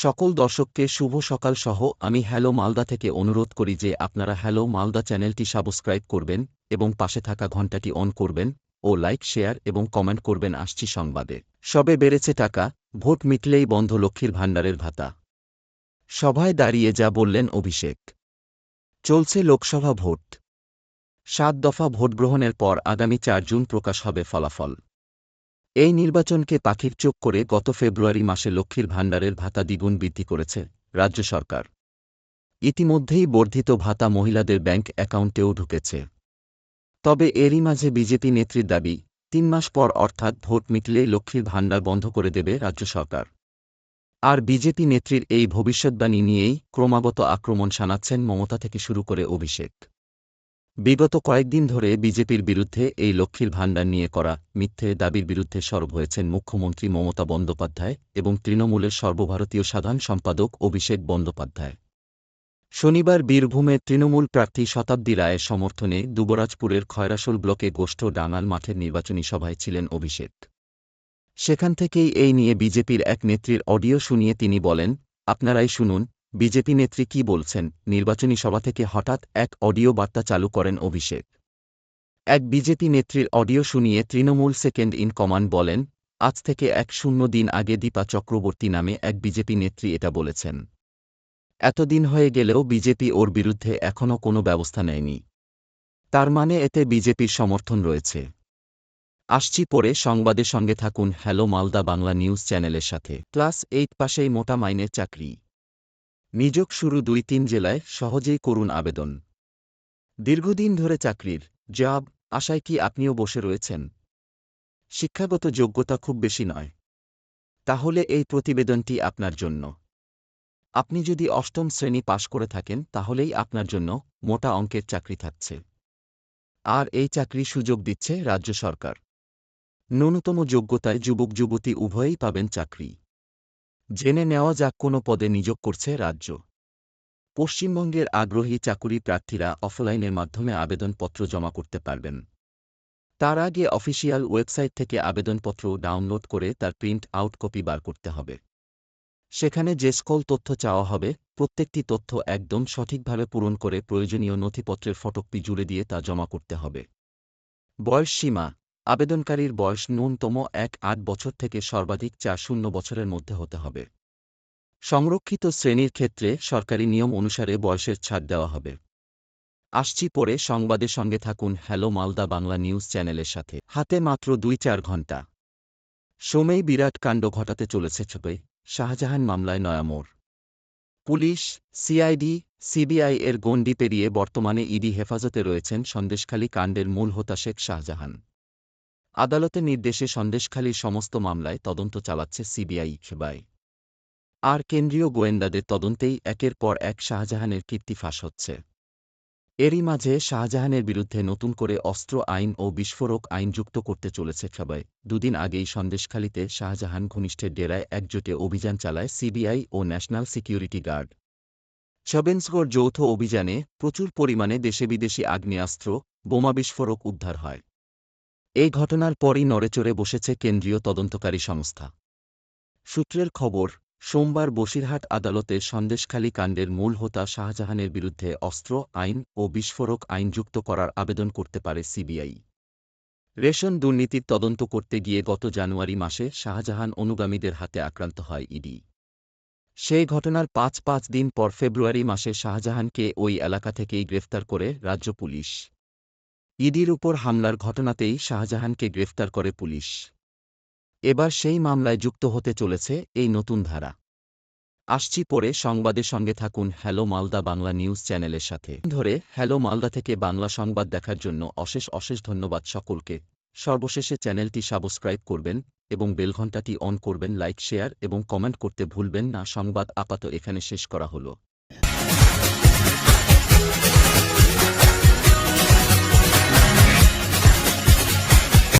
সকল দর্শককে শুভ সকাল সহ আমি হ্যালো মালদা থেকে অনুরোধ করি যে আপনারা হ্যালো মালদা চ্যানেলটি সাবস্ক্রাইব করবেন এবং পাশে থাকা ঘণ্টাটি অন করবেন ও লাইক, শেয়ার এবং কমেন্ট করবেন। আসছি সংবাদে। সবে বেড়েছে টাকা, ভোট মিটলেই বন্ধ লক্ষ্মীর ভাণ্ডারের ভাতা। সভায় দাঁড়িয়ে যা বললেন অভিষেক। চলছে লোকসভা ভোট। সাত দফা ভোটগ্রহণের পর আগামী চার জুন প্রকাশ হবে ফলাফল। এই নির্বাচনকে পাখির চোখ করে গত ফেব্রুয়ারি মাসে লক্ষ্মীর ভাণ্ডারের ভাতা দ্বিগুণ বৃদ্ধি করেছে রাজ্য সরকার। ইতিমধ্যেই বর্ধিত ভাতা মহিলাদের ব্যাংক অ্যাকাউন্টেও ঢুকেছে। তবে এরই মাঝে বিজেপি নেত্রীর দাবি, তিন মাস পর অর্থাৎ ভোট মিটলেই লক্ষ্মীর ভাণ্ডার বন্ধ করে দেবে রাজ্য সরকার। আর বিজেপি নেত্রীর এই ভবিষ্যৎবাণী নিয়েই ক্রমাগত আক্রমণ শানাচ্ছেন মমতা থেকে শুরু করে অভিষেক। বিগত কয়েকদিন ধরে বিজেপির বিরুদ্ধে এই লক্ষ্মীর ভাণ্ডার নিয়ে করা মিথ্যে দাবির বিরুদ্ধে সরব হয়েছেন মুখ্যমন্ত্রী মমতা বন্দ্যোপাধ্যায় এবং তৃণমূলের সর্বভারতীয় সাধারণ সম্পাদক অভিষেক বন্দ্যোপাধ্যায়। শনিবার বীরভূমে তৃণমূল প্রার্থী শতাব্দী রায়ের সমর্থনে দুবরাজপুরের খয়রাসোল ব্লকে গোষ্ঠ ডাঙাল মাঠের নির্বাচনী সভায় ছিলেন অভিষেক। সেখান থেকেই এই নিয়ে বিজেপির এক নেত্রীর অডিও শুনিয়ে তিনি বলেন, আপনারাই শুনুন বিজেপি নেত্রী কি বলছেন? নির্বাচনী সভা থেকে হঠাৎ এক অডিও বার্তা চালু করেন অভিষেক। এক বিজেপি নেত্রীর অডিও শুনিয়ে তৃণমূল সেকেন্ড ইন কমান্ড বলেন, আজ থেকে এক শূন্য দিন আগে দীপা চক্রবর্তী নামে এক বিজেপি নেত্রী এটা বলেছেন। এতদিন হয়ে গেলেও বিজেপি ওর বিরুদ্ধে এখনও কোনো ব্যবস্থা নেয়নি। তার মানে এতে বিজেপির সমর্থন রয়েছে। আসছি পরে সংবাদের সঙ্গে থাকুন হ্যালো মালদা বাংলা নিউজ চ্যানেলের সাথে। ক্লাস এইট পাশেই মোটা মাইনের চাকরি। নিযোগ শুরু দুই তিন জেলায় সহজেই করুন আবেদন। দীর্ঘদিন ধরে চাকরির জব, আশায় কি আপনিও বসে রয়েছেন? শিক্ষাগত যোগ্যতা খুব বেশি নয়। তাহলে এই প্রতিবেদনটি আপনার জন্য। আপনি যদি অষ্টম শ্রেণি পাশ করে থাকেন, তাহলেই আপনার জন্য মোটা অঙ্কের চাকরি থাকছে। আর এই চাকরি সুযোগ দিচ্ছে রাজ্য সরকার। ন্যূনতম যোগ্যতায় যুবক যুবতী উভয়েই পাবেন চাকরি। জেনে নেওয়া যাক কোনো পদে নিয়োগ করছে রাজ্য। পশ্চিমবঙ্গের আগ্রহী চাকুরি প্রার্থীরা অফলাইনের মাধ্যমে আবেদনপত্র জমা করতে পারবেন। তার আগে অফিসিয়াল ওয়েবসাইট থেকে আবেদনপত্র ডাউনলোড করে তার প্রিন্ট আউট কপি বার করতে হবে। সেখানে যে সকল তথ্য চাওয়া হবে, প্রত্যেকটি তথ্য একদম সঠিকভাবে পূরণ করে প্রয়োজনীয় নথিপত্রের ফটকপি জুড়ে দিয়ে তা জমা করতে হবে। বয়স সীমা আবেদনকারীর বয়স ন্যূনতম এক আট বছর থেকে সর্বাধিক চার শূন্য বছরের মধ্যে হতে হবে। সংরক্ষিত শ্রেণির ক্ষেত্রে সরকারি নিয়ম অনুসারে বয়সের ছাড় দেওয়া হবে। আসছি পরে সংবাদের সঙ্গে থাকুন হ্যালো মালদা বাংলা নিউজ চ্যানেলের সাথে। হাতে মাত্র দুই চার ঘণ্টা সোমেই বিরাট কাণ্ড ঘটাতে চলেছে ছবে শাহজাহান মামলায় নয়ামোড় পুলিশ, সিআইডি, সিবিআই এর গণ্ডি পেরিয়ে বর্তমানে ইডি হেফাজতে রয়েছেন সন্দেশখালী কাণ্ডের মূল হোতা শেখ শাহজাহান। আদালতের নির্দেশে সন্দেশখালীর সমস্ত মামলায় তদন্ত চালাচ্ছে সিবিআই, সেবাই। আর কেন্দ্রীয় গোয়েন্দাদের তদন্তেই একের পর এক শাহজাহানের কীর্তি ফাঁস হচ্ছে। এরই মাঝে শাহজাহানের বিরুদ্ধে নতুন করে অস্ত্র আইন ও বিস্ফোরক আইন যুক্ত করতে চলেছে সবাই। দুদিন আগেই সন্দেশখালীতে শাহজাহান ঘনিষ্ঠের ডেরায় একজোটে অভিযান চালায় সিবিআই ও ন্যাশনাল সিকিউরিটি গার্ড। ছবেন্সগড় যৌথ অভিযানে প্রচুর পরিমাণে দেশে বিদেশি আগ্নেয়াস্ত্র, বোমা বিস্ফোরক উদ্ধার হয়। এই ঘটনার পরই নড়েচড়ে বসেছে কেন্দ্রীয় তদন্তকারী সংস্থা। সূত্রের খবর, সোমবার বসিরহাট আদালতে সন্দেশখালী কাণ্ডের মূল হোতা শাহজাহানের বিরুদ্ধে অস্ত্র, আইন ও বিস্ফোরক আইন যুক্ত করার আবেদন করতে পারে সিবিআই। রেশন দুর্নীতির তদন্ত করতে গিয়ে গত জানুয়ারি মাসে শাহজাহান অনুগামীদের হাতে আক্রান্ত হয় ইডি। সেই ঘটনার পাঁচ পাঁচ দিন পর ফেব্রুয়ারি মাসে শাহজাহানকে ওই এলাকা থেকেই গ্রেফতার করে রাজ্য পুলিশ। ইডির উপর হামলার ঘটনাতেই শাহজাহানকে গ্রেফতার করে পুলিশ। এবার সেই মামলায় যুক্ত হতে চলেছে এই নতুন ধারা। আসছি পরে সংবাদের সঙ্গে থাকুন হ্যালো মালদা বাংলা নিউজ চ্যানেলের সাথে। ধরে হ্যালো মালদা থেকে বাংলা সংবাদ দেখার জন্য অশেষ অশেষ ধন্যবাদ সকলকে। সর্বশেষে চ্যানেলটি সাবস্ক্রাইব করবেন এবং বেলঘণ্টাটি অন করবেন, লাইক, শেয়ার এবং কমেন্ট করতে ভুলবেন না। সংবাদ আপাত এখানে শেষ করা হলো।